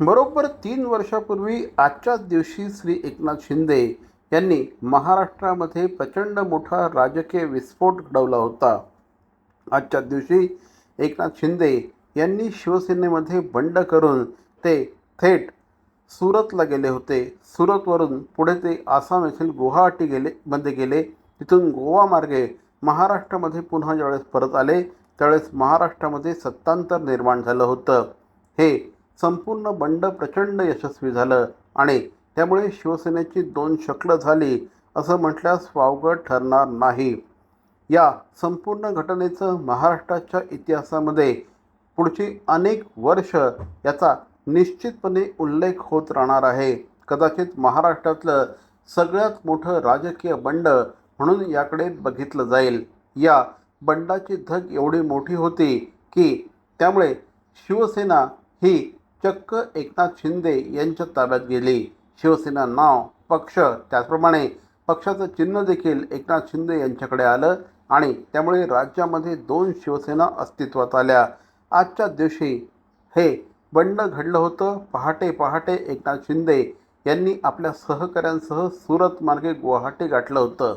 बरोबर तीन वर्षापूर्वी आजच्याच दिवशी श्री एकनाथ शिंदे यांनी महाराष्ट्रामध्ये प्रचंड मोठा राजकीय विस्फोट घडवला होता. आजच्या दिवशी एकनाथ शिंदे यांनी शिवसेनेमध्ये बंड करून ते थेट सुरतला गेले होते. सुरतवरून पुढे ते आसाम येथील गुवाहाटी गेले मध्ये गेले. तिथून गोवा मार्गे महाराष्ट्रामध्ये पुन्हा ज्यावेळेस परत आले त्यावेळेस महाराष्ट्रामध्ये सत्तांतर निर्माण झालं होतं. हे संपूर्ण बंड प्रचंड यशस्वी झालं आणि त्यामुळे शिवसेनेची दोन शकलं झाली असं म्हटल्यास वावगं ठरणार नाही. या संपूर्ण घटनेचं महाराष्ट्राच्या इतिहासामध्ये पुढची अनेक वर्ष याचा निश्चितपणे उल्लेख होत राहणार आहे. कदाचित महाराष्ट्रातलं सगळ्यात मोठं राजकीय बंड म्हणून याकडे बघितलं जाईल. या बंडाची धग एवढी मोठी होती की त्यामुळे शिवसेना ही चक्क एकनाथ शिंदे यांच्या ताब्यात गेली. शिवसेना नाव पक्ष त्याचप्रमाणे पक्षाचं चिन्ह देखील एकनाथ शिंदे यांच्याकडे आलं आणि त्यामुळे राज्यामध्ये दोन शिवसेना अस्तित्वात आल्या. आजच्या दिवशी हे बंड घडलं होतं. पहाटे पहाटे एकनाथ शिंदे यांनी आपल्या सहकाऱ्यांसह सुरतमार्गे गुवाहाटी गाठलं होतं.